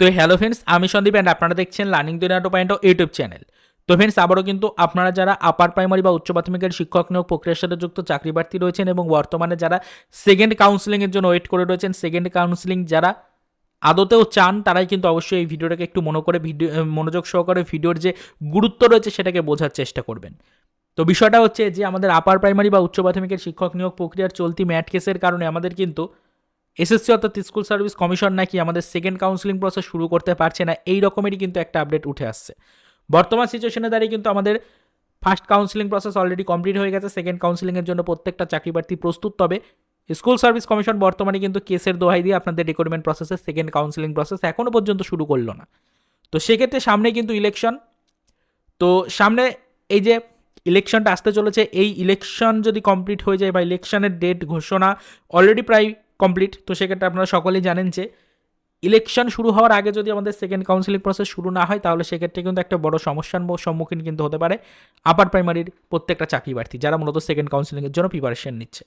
তো hello friends আমি Sandeep and আপনারা দেখছেন learning Duniya two point YouTube channel তো ফ্রেন্ডস আবারও কিন্তু আপনারা যারা আপার প্রাইমারি বা উচ্চ প্রাথমিকের শিক্ষক নিয়োগ প্রক্রিয়ার সাথে যুক্ত চাকরি প্রার্থী রয়েছেন এবং বর্তমানে যারা সেকেন্ড কাউন্সিলিংয়ের জন্য ওয়েট করে রয়েছেন সেকেন্ড কাউন্সিলিং যারা আদতেও চান, তারাই কিন্তু অবশ্যই এই ভিডিওটাকে একটু মনে করে ভিডিও মনোযোগ সহকারে ভিডিওর যে গুরুত্ব রয়েছে সেটাকে বোঝার চেষ্টা করবেন। তো বিষয়টা হচ্ছে যে আমাদের আপার প্রাইমারি বা উচ্চ প্রাথমিকের শিক্ষক নিয়োগ প্রক্রিয়ার চলতি ম্যাট কেসের কারণে আমাদের কিন্তু এসএসসি অর্থাৎ স্কুল সার্ভিস কমিশন নাকি আমাদের সেকেন্ড কাউন্সিলিং প্রসেস শুরু করতে পারছে না, এই রকমেরই কিন্তু একটা আপডেট উঠে আসছে। বর্তমান সিচুয়েশনে দাঁড়িয়ে কিন্তু আমাদের first counselling process already complete হয়ে গেছে সেকেন্ড কাউন্সিলিংয়ের জন্য প্রত্যেকটা চাকরি প্রার্থী প্রস্তুত, তবে স্কুল সার্ভিস কমিশন বর্তমানে কিন্তু কেসের দোহাই দিয়ে আপনাদের রিক্রুটমেন্ট প্রসেসে সেকেন্ড কাউন্সিলিং প্রসেস এখনও পর্যন্ত শুরু করল না। তো সেক্ষেত্রে সামনে কিন্তু ইলেকশন তো সামনে এই যে ইলেকশনটা আসতে চলেছে, এই ইলেকশন যদি কমপ্লিট হয়ে যায় বা ইলেকশনের ডেট ঘোষণা অলরেডি প্রায় কমপ্লিট তো সেক্ষেত্রে আপনারা সকলেই জানেন যে ইলেকশন শুরু হওয়ার আগে যদি আমাদের সেকেন্ড কাউন্সিলিং প্রসেস শুরু না হয়, তাহলে সেক্ষেত্রে কিন্তু একটা বড় সমস্যার সম্মুখীন কিন্তু হতে পারে আপার প্রাইমারির প্রত্যেকটা চাকরি প্রার্থী, যারা মূলত সেকেন্ড কাউন্সিলিংয়ের জন্য প্রিপারেশন নিচ্ছে।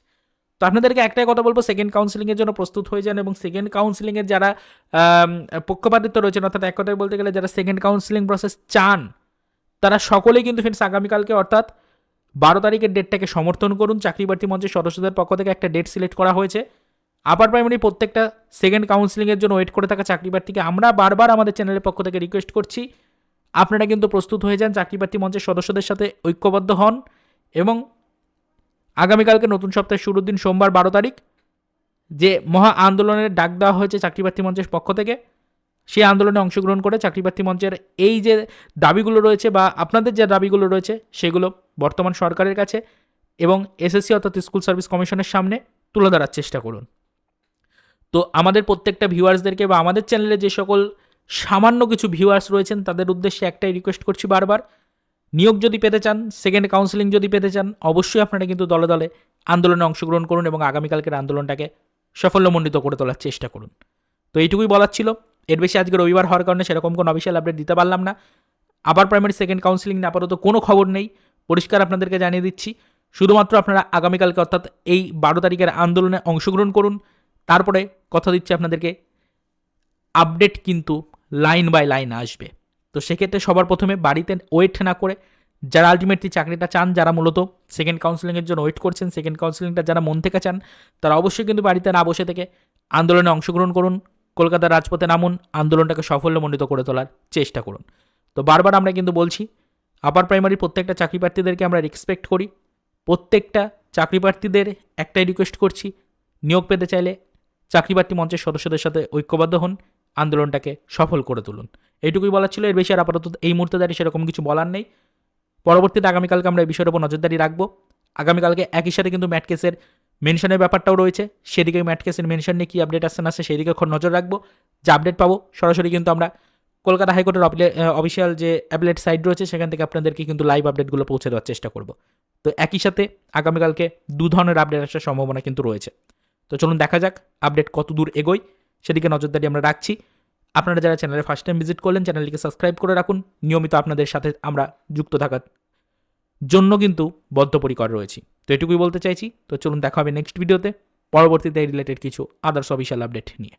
তো আপনাদেরকে একটাই কথা বলব সেকেন্ড কাউন্সিলিংয়ের জন্য প্রস্তুত হয়ে যান এবং সেকেন্ড কাউন্সিলিংয়ের যারা পক্ষপাতিত্ব রয়েছেন, অর্থাৎ এক কথায় বলতে গেলে যারা সেকেন্ড কাউন্সিলিং প্রসেস চান, তারা সকলেই কিন্তু ফ্রেন্ডস আগামীকালকে অর্থাৎ বারো তারিখের ডেটটাকে সমর্থন করুন। চাকরি প্রার্থী মঞ্চের সদস্যদের পক্ষ থেকে একটা ডেট সিলেক্ট করা হয়েছে। আপার প্রাইমারি প্রত্যেকটা সেকেন্ড কাউন্সিলিংয়ের জন্য ওয়েট করে থাকা চাকরি প্রার্থীকে আমরা বারবার আমাদের চ্যানেলের পক্ষ থেকে রিকোয়েস্ট করছি। আপনারা কিন্তু প্রস্তুত হয়ে যান চাকরি প্রার্থী মঞ্চের সদস্যদের সাথে ঐক্যবদ্ধ হন এবং আগামীকালকে নতুন সপ্তাহের শুরুর দিন সোমবার বারো তারিখ যে মহা আন্দোলনের ডাক দেওয়া হয়েছে চাকরি প্রার্থী মঞ্চের পক্ষ থেকে, সেই আন্দোলনে অংশগ্রহণ করে চাকরি প্রার্থী মঞ্চের এই যে দাবিগুলো রয়েছে বা আপনাদের যে দাবিগুলো রয়েছে, সেগুলো বর্তমান সরকারের কাছে এবং এসএসসি অর্থাৎ স্কুল সার্ভিস কমিশনের সামনে তুলে ধরার চেষ্টা করুন। তো আমাদের প্রত্যেকটা ভিউয়ার্সদেরকে বা আমাদের চ্যানেলে যে সকল সামান্য কিছু ভিউয়ার্স রয়েছেন, তাদের উদ্দেশ্যে একটাই রিকোয়েস্ট করছি বারবার। নিয়োগ যদি পেতে চান সেকেন্ড কাউন্সিলিং যদি পেতে চান, অবশ্যই আপনারা কিন্তু দলে দলে আন্দোলনে অংশগ্রহণ করুন এবং আগামীকালকের আন্দোলনটাকে সাফল্যমণ্ডিত করে তোলার চেষ্টা করুন। তো এইটুকুই বলার ছিল। এর বেশি আজকে রবিবার হওয়ার কারণে সেরকম কোনো অফিসিয়াল আপডেট দিতে পারলাম না। আবার প্রাইমারি সেকেন্ড কাউন্সিলিং নিয়ে আপাতত কোনো খবর নেই। পরিষ্কার আপনাদেরকে জানিয়ে দিচ্ছি, শুধুমাত্র আপনারা আগামীকালকে অর্থাৎ এই বারো তারিখের আন্দোলনে অংশগ্রহণ করুন। তারপরে কথা দিচ্ছি আপনাদেরকে আপডেট কিন্তু লাইন বাই লাইন আসবে। তো সেক্ষেত্রে সবার প্রথমে বাড়িতে ওয়েট না করে যারা আলটিমেটলি চাকরিটা চান, যারা মূলত সেকেন্ড কাউন্সিলিংয়ের জন্য ওয়েট করছেন সেকেন্ড কাউন্সিলিংটা যারা মন থেকে চান, তারা অবশ্যই কিন্তু বাড়িতে না বসে থেকে আন্দোলনে অংশগ্রহণ করুন, কলকাতার রাজপথে নামুন, আন্দোলনটাকে সাফল্যমণ্ডিত করে তোলার চেষ্টা করুন। তো বারবার আমরা কিন্তু বলছি আপার প্রাইমারি প্রত্যেকটা চাকরি প্রার্থীদেরকে আমরা রেসপেক্ট করি, প্রত্যেকটা চাকরি প্রার্থীদের একটাই রিকোয়েস্ট করছি, নিয়োগ পেতে চাইলে চাকরি প্রার্থী মঞ্চের সদস্যদের সাথে ঐক্যবদ্ধ হন, আন্দোলনটাকে সফল করে তুলুন। এইটুকুই বলার ছিল, এর বেশি আর আপাতত এই মুহূর্তে দাঁড়িয়ে সেরকম কিছু বলার নেই। পরবর্তীতে আগামীকালকে আমরা এই বিষয়ের উপর নজরদারি রাখব। আগামীকালকে একই সাথে কিন্তু ম্যাট কেসের মেনশনের ব্যাপারটাও রয়েছে। সেদিকে ম্যাট কেসের মেনশন নিয়ে কী আপডেট আসছে না আসছে সেই দিকে এখন নজর রাখব। যে আপডেট পাবো, সরাসরি কিন্তু আমরা কলকাতা হাইকোর্টের অফিসিয়াল যে অ্যাপলেট সাইট রয়েছে, সেখান থেকে আপনাদেরকে কিন্তু লাইভ আপডেটগুলো পৌঁছে দেওয়ার চেষ্টা করব। তো একই সাথে আগামীকালকে দু ধরনের আপডেট আসার সম্ভাবনা কিন্তু রয়েছে। তো চলুন দেখা যাক আপডেট কত দূর এগোয়। সেদিকে নজরদারি আমরা রাখছি। আপনারা যারা চ্যানেলে ফার্স্ট টাইম ভিজিট করলেন চ্যানেলটিকে সাবস্ক্রাইব করে রাখুন। নিয়মিত আপনাদের সাথে আমরা যুক্ত থাকার জন্য কিন্তু বদ্ধপরিকর রয়েছি। তো এটুকুই বলতে চাইছি। তো চলুন দেখা হবে নেক্সট ভিডিওতে পরবর্তীতে রিলেটেড কিছু আদার্স অফিসিয়াল আপডেট নিয়ে।